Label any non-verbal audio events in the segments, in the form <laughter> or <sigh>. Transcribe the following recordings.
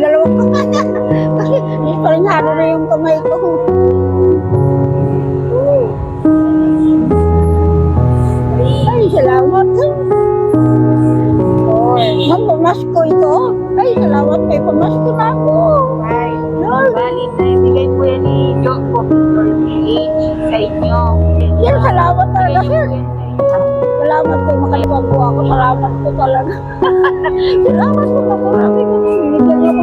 dalawang <laughs> kamay. Kasi hindi pa rin haro na yung kamay ko. Ay, salamat. Ma'am, pamasko ito. Ay, salamat. May pamasko na ako. Ay, Lord. bali na ibigay po yan ni Joe po PH sa inyo. Yan, salamat talaga, sir. po. Salamat kayo makaliwag po ako. Salamat po talaga. <laughs> salamat po na marami ko. Habang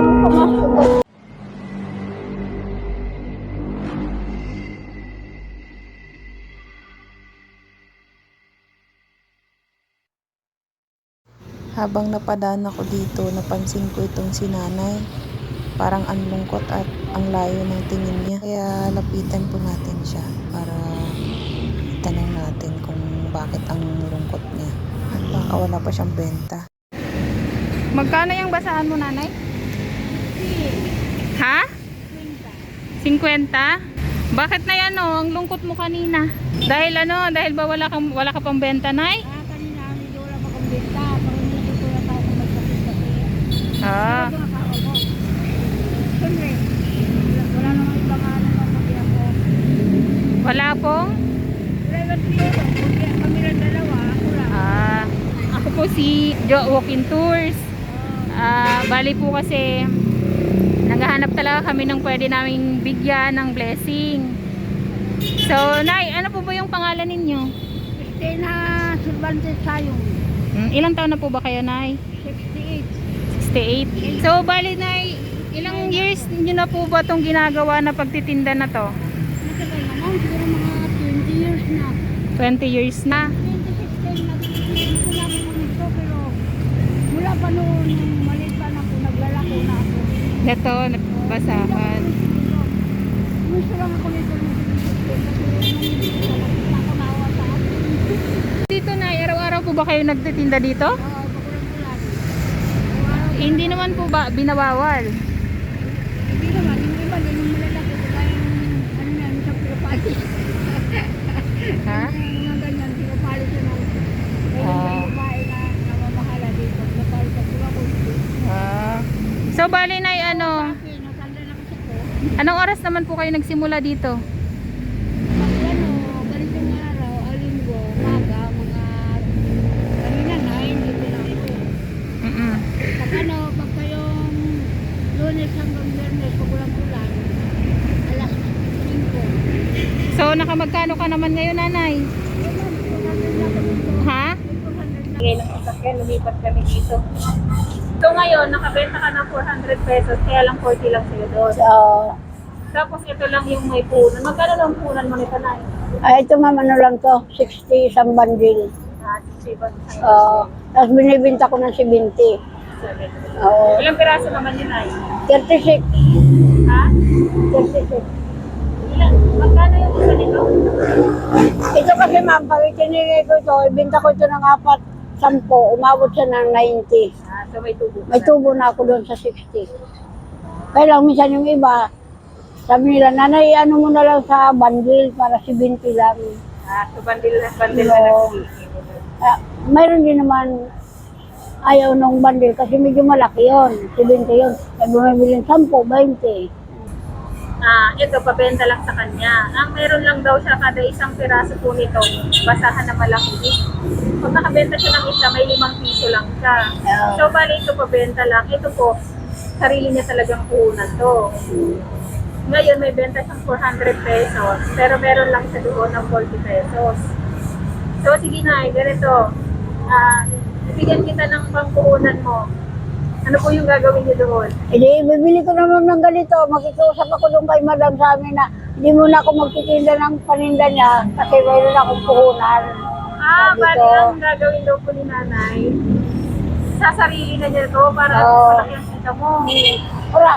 napadaan ako dito, napansin ko itong si nanay. Parang ang lungkot at ang layo ng tingin niya. Kaya lapitan po natin siya para itanong natin kung bakit ang lungkot niya. At baka wala pa siyang benta. Magkano yung basahan mo, nanay? Ha? 50? Bakit na yan, oh? Ang lungkot mo kanina. Dahil ano? Dahil ba wala, kang, wala ka pang benta, nay? Ah, kanina medyo wala pa kong benta. Pero medyo ko na tayo. Ah. Ang asawa ko. Siyempre, wala, namang ibang ano na pati ako. Wala pong? Private dito, kundi kami lang dalawa, ako lang. Ah, ako po si Jo Walking Tours. Ah, bali po kasi naghahanap talaga kami ng pwede naming bigyan ng blessing. So, Nay, ano po ba yung pangalan ninyo? Stay na Cervantes Sayong, Hmm, ilang taon na po ba kayo, Nay? 68. 68. So, bali, Nay, ilang years nyo na po ba itong ginagawa na pagtitinda na to? Matagal naman, siguro mga 20 years na. 20 years na. 2016, nag-dito na ako nito, pero mula pa noon, maliit pa na ako, naglalako na ako. Ito, basahan. Gusto lang ako nito ng 2016 kasi nung nakamawa sa akin. Dito, Nay, araw-araw po ba kayo nagtitinda dito? Hindi naman po ba binabawal? Hindi naman, yung iba din yung malalaki, kaya yung ano yan, sa pinapalis. Ha? Yung mga ganyan, ang kaya Ah. na ko. Ah. So, bali, Nay, ano? Bakit, natanda na kasi ko. Anong oras naman po kayo nagsimula dito? Pag ano, ganitong araw, alinggo, umaga, mga kanina na, hindi ko na ako. Mm-mm. Pag ano, pag kayong lunes hanggang biyernes, pagulang-ulan, alas 5. So, nakamagkano ka naman ngayon, nanay? Ha? Bigay ng sasakyan, lumipat kami dito. So ngayon, nakabenta ka ng 400 pesos, kaya lang 40 lang sa'yo doon. So, Tapos ito lang yung may punan. Magkano lang punan mo nito na? ay, ito ma'am, ano lang to, 60 isang bandil. Ah, 67. Oo. tapos binibinta ko ng 70. Oo. Ilang piraso naman yun ay? 36. Ha? 36. Ilan? Magkano yung isa nito? Ito kasi ma'am, pag itinigay ko ito, ibinta ko ito ng apat, 10, umabot siya ng 90. Ah, so may tubo. May tubo na ako doon sa 60. Kaya lang minsan yung iba, sabi nila, nanay, ano mo na lang sa bandil para 70 lang. Ah, so bandil na bandil na Oo. Ah, mayroon din naman ayaw nung bandil kasi medyo malaki yon 70 yun. Kaya bumibili ng 10, 20. Ah, ito, pabenta lang sa kanya. Ang meron lang daw siya kada isang piraso po nito, basahan na malaki. Pag nakabenta siya ng isa, may limang piso lang siya. So, bali ito, pabenta lang. Ito po, sarili niya talagang puhunan to. Ngayon, may benta siyang 400 pesos, pero meron lang siya doon ng 40 pesos. So, sige na, ganito. Ah, bigyan kita ng pangpuhunan mo. Ano po yung gagawin niyo doon? Hindi, bibili ko naman ng ganito. Makikiusap ako doon kay madam sa amin na hindi muna ako magtitinda ng paninda niya kasi mayroon akong puhunan. Ah, bali ang gagawin daw po ni nanay, sa sarili na niya to para Oo. malaki ang kita mo. Wala,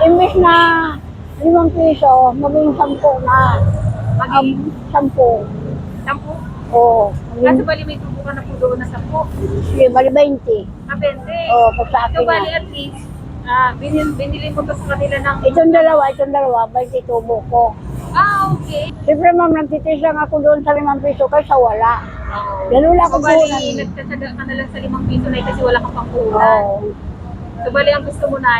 imbis na limang piso, maging sampu na. Maging Um, sampu. sampu. Oo. Kasi maging, bali may tubo ka na po doon na sampu. sige, bali 20. Ah, 20. Oo, pag sa So, akin bali na. at least, ah, binil, binili mo to sa kanila ng... Itong dalawa, itong dalawa, 20 tubo ko. Ah, okay. Siyempre ma'am, nagtitis lang ako doon sa limang piso kaysa wala. Ganun lang So, ako bali, puhunan. nagtataga ka na lang sa limang piso na kasi wala kang pangkulan. Oo. So, bali, ang gusto mo na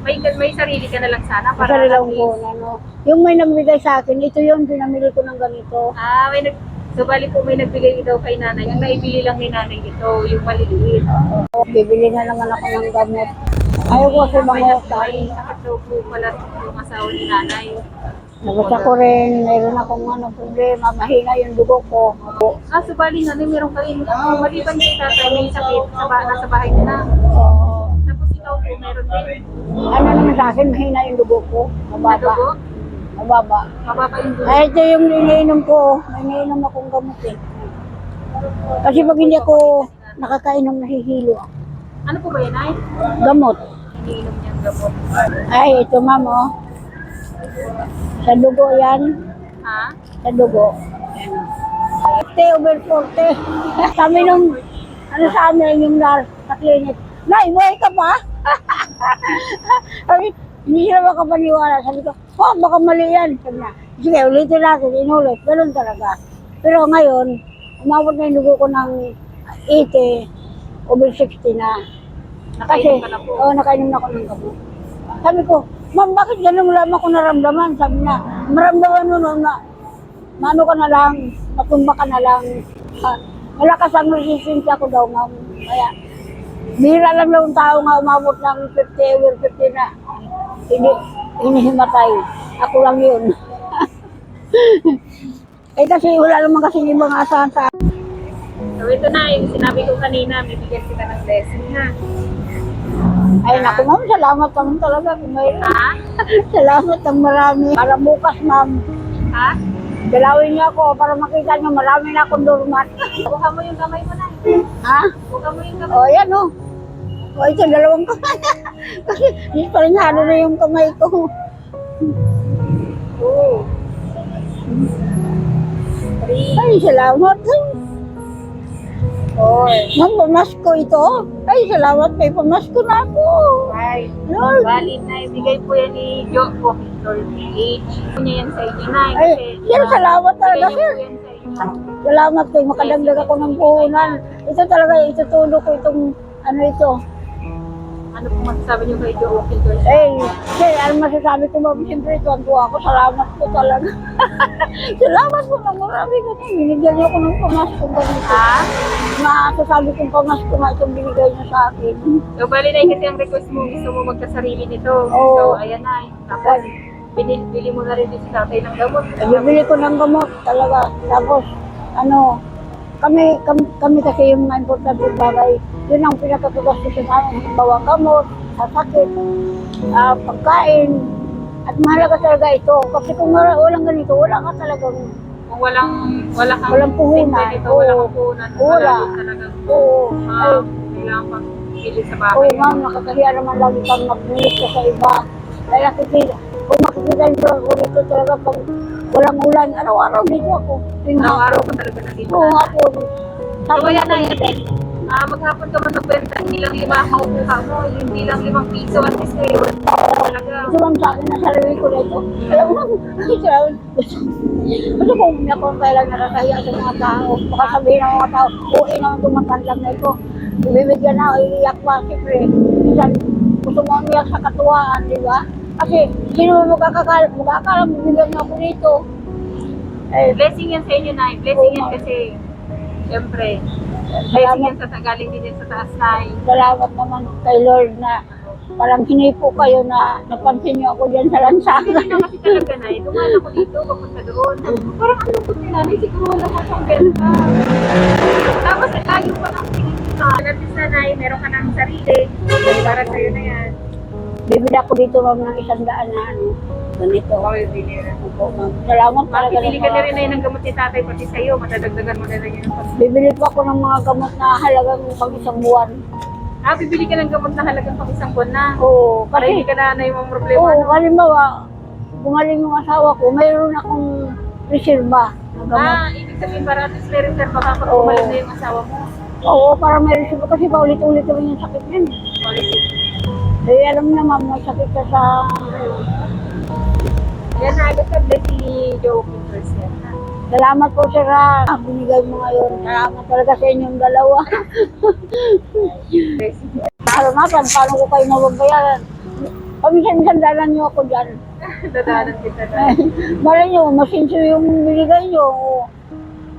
may, may sarili ka na lang sana para Para lang at ko, least- ano. Yung may nagbigay sa akin, ito yun, pinamili ko ng ganito. Ah, may nag... So, bali po may nagbigay daw kay nanay. Yung naibili lang ni nanay ito, yung maliliit. Oo, bibili na naman ako ng gamot. Ayaw ko kasi mga May sakit daw po pala yung asawa ni nanay. Tapos ako rin, meron akong ano, problema, mahina yung dugo ko. Ah, so bali nanay, meron ka rin. Oh, maliban kay tatay, may sakit sa ba nasa bahay nila. Oo. Tapos ikaw po, meron din. ano naman sa akin, mahina yung dugo ko. Sa Mababa. dugo, Mababa. mababa yung dugo. Ay, ito yung iniinom ko. May iniinom akong gamot eh. Kasi pag hindi ako nakakainom, nahihilo ako. Ano po ba yan, ay? Gamot. Iniinom niyang gamot. Ay, ito ma'am oh. Sa dugo yan. Ha? Sa dugo. Te, over 40. Sabi nung, ano sa amin yung nurse sa clinic, Nay, buhay ka pa? <laughs> Hindi sila makapaniwala. Sabi ko, oh, baka mali yan. Sabi niya, sige, ulitin natin, inulit. Ganun talaga. Pero ngayon, umabot na yung dugo ko ng 80, over 60 na. Nakainom ka na po. oo, nakainom na ako ng gamot. Sabi ko, ma'am, bakit ganun lamang ko naramdaman? Sabi niya, maramdaman mo noon na, maano ka na lang, matumba ka na lang. Ah, malakas ang resistensya ko daw, ma'am. Kaya, bihira lang daw tao nga umabot ng 50 over 50 na. Hindi, hinihimatay. Ako lang yun. <laughs> eh kasi wala naman kasi ibang asahan sa So ito na, yung sinabi ko kanina, bibigyan kita ng blessing ha. Ay, naku ma'am, salamat naman talaga mayroon. Ha? <laughs> Salamat ng marami. Para bukas, ma'am, Ha? dalawin niyo ako para makita niyo marami na akong durmat. Buka mo yung kamay mo na. ha? Buka mo yung kamay. O, yan o. O, ito, dalawang kamay. <laughs> Kasi, hindi pa rin halo na yung kamay ko. Three. Ay, salamat. Four. Ma'am, pamasko ito. Ay, salamat. May pamasko na ako. Five. Lord. Valid na ibigay po yan ni Jo po, Victor PH. Ano niya yan sa inyo na. Ay, sir, salamat talaga, sir. Salamat kay makadagdag ako ng puhunan. Ito talaga, itutulo ko itong, ano ito. Ano po masasabi niyo kay Jo Victor? Eh, sir, ano masasabi ko ma'am? Siyempre, tuwan-tuwa ako. Salamat po talaga. <laughs> salamat po ng marami ko. Binigyan niyo ako ng pamasko ganito. Ha? Masasabi kong pamasko na itong binigay niyo sa akin. So, bali na kasi ang request mo, gusto mo magkasarili nito. Oo. So, ayan na. Tapos, binili bili mo na rin din si tatay ng gamot. Bibili ko ng gamot talaga. Tapos, ano, kami, kami, kami kasi yung mga importante bagay, yun ang pinakatugas ko sa amin. Bawa gamot, sasakit, ah, pagkain, at mahalaga talaga ito. Kasi kung wala, walang ganito, wala ka talagang, Kung walang, wala kang Walang puhunan. Dito, wala kang puhunan. Wala. din talagang, oo, ay, kailangan pang pili sa oo bahay. ma'am, nakakahiya naman lagi kang magbilis ka sa iba. Nakikita, kung makikita niyo ako dito talaga pag walang ulan, araw-araw dito ako. Araw-araw ko talaga nandito. Oo, hapon. So, ayan na yun. Ah, maghapon ka man nagbenta, hindi lang lima makukuha mo, hindi lang limang piso at least ngayon. Talaga. Ito lang sa akin na sarili ko na ito. Alam mo, gusto, gusto, gusto ko umiyak kung kailan nakakahiya sa mga tao. Baka sabihin ng mga tao, uwi naman itong matandang na ito. Bibigyan na ako, iiyak pa. Siyempre, minsan gusto mo umiyak sa katuwaan, di ba? Kasi, sino mo magkakakala, magkakala, bibigyan niyo ako dito. Eh, Blessing yan sa inyo, Nay. Blessing yan kasi, siyempre, blessing yan sa galing din yan sa taas, Nay. salamat naman kay Lord na parang hinipo kayo na napansin niyo ako dyan sa lansangan. na kasi talaga, Nay. Dumaan ako dito, papunta doon. Parang ang lungkot ni Nanay, siguro wala mo siyang benta. Tapos, layo pa ng pinita. At least na, Nay, meron ka ng sarili. Para sa'yo na yan. Bibili ako dito ma'am ng isang daan na ano. Ganito. Okay, binira. Opo, ma'am. Salamat talaga. Makipili ng ka na rin na ng gamot ni tatay pati sa'yo. Matadagdagan mo na rin yun. Bibili pa ako ng mga gamot na halagang pang isang buwan. Ah, bibili ka ng gamot na halagang pang isang buwan na. Oo, Para hindi ka na na yung problema. oo, no? halimbawa, gumaling yung asawa ko, mayroon akong reserba na gamot. Ah, ibig sabihin para at least may reserve ka kapag Oo. umalis na yung asawa mo. Oo, para may reserba kasi paulit-ulit naman yung sakit yun. Policy. Eh, alam naman, may sakit ka sa... Yan ka bless si Joe Peters yan. ha? Salamat po, sir, ha. Binigay mo ngayon. Salamat talaga sa inyong dalawa. <laughs> You. Salamatan, paano ko kayo mababayaran? paminsan-minsan dalan niyo ako dyan. <laughs> Dadalan kita na. Malay niyo, masinso yung binigay niyo.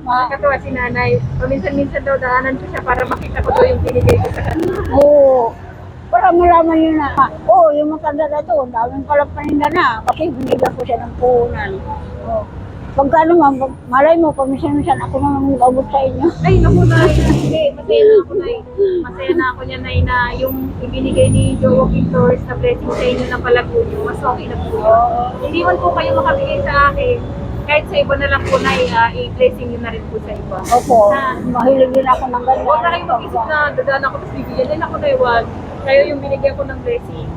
Ma Nakakatawa si nanay. Paminsan-minsan daw daanan ko siya para makita ko daw yung binigay ko sa kanya. Oo. Para malaman niyo na, oo, yung matanda na to, ang daming palang paninda na. Kasi binigyan ko siya ng puhunan. Oo. Pagka naman, pag- malay mo, paminsan-minsan ako naman mag-abot sa inyo. <laughs> Ay, naku, Nay. Hindi, masaya na ako, Nay. Masaya na ako niya, Nay, na yung ibinigay ni Joe Pintores na blessing sa inyo ng palaguyo, mas okay na po yun. Hindi man po kayo makabigay sa akin. Kahit sa iba na lang po, Nay, ah, i-blessing nyo na rin po sa iba. Opo, Ah. mahilig din ako ng ganyan. Huwag na kayong mag-isip na dadaan ako tapos bibigyan din ako na iwan. Kayo yung binigyan ko ng blessing.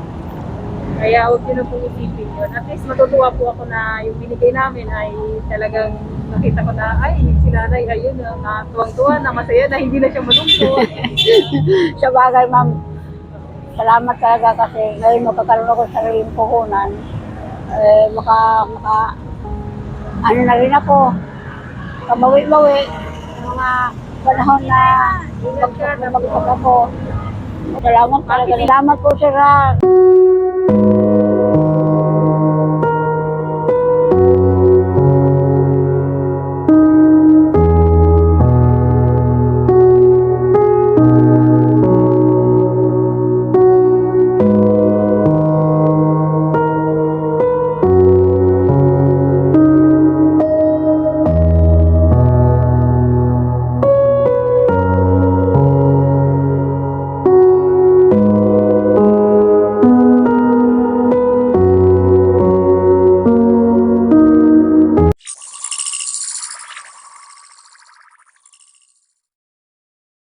Kaya huwag nyo na pong isipin yun. At least matutuwa po ako na yung binigay namin ay talagang nakita ko na, ay, si nanay, ayun, na natuwang-tuwa na masaya na hindi na siya malungkot. <laughs> Sa bagay, ma'am, salamat talaga kasi ngayon magkakaroon ako sa sariling puhunan. Eh, maka, maka, ano na rin ako, kabawi-bawi, ng mga panahon na mag- mag ako. Salamat talaga. Salamat po, sir.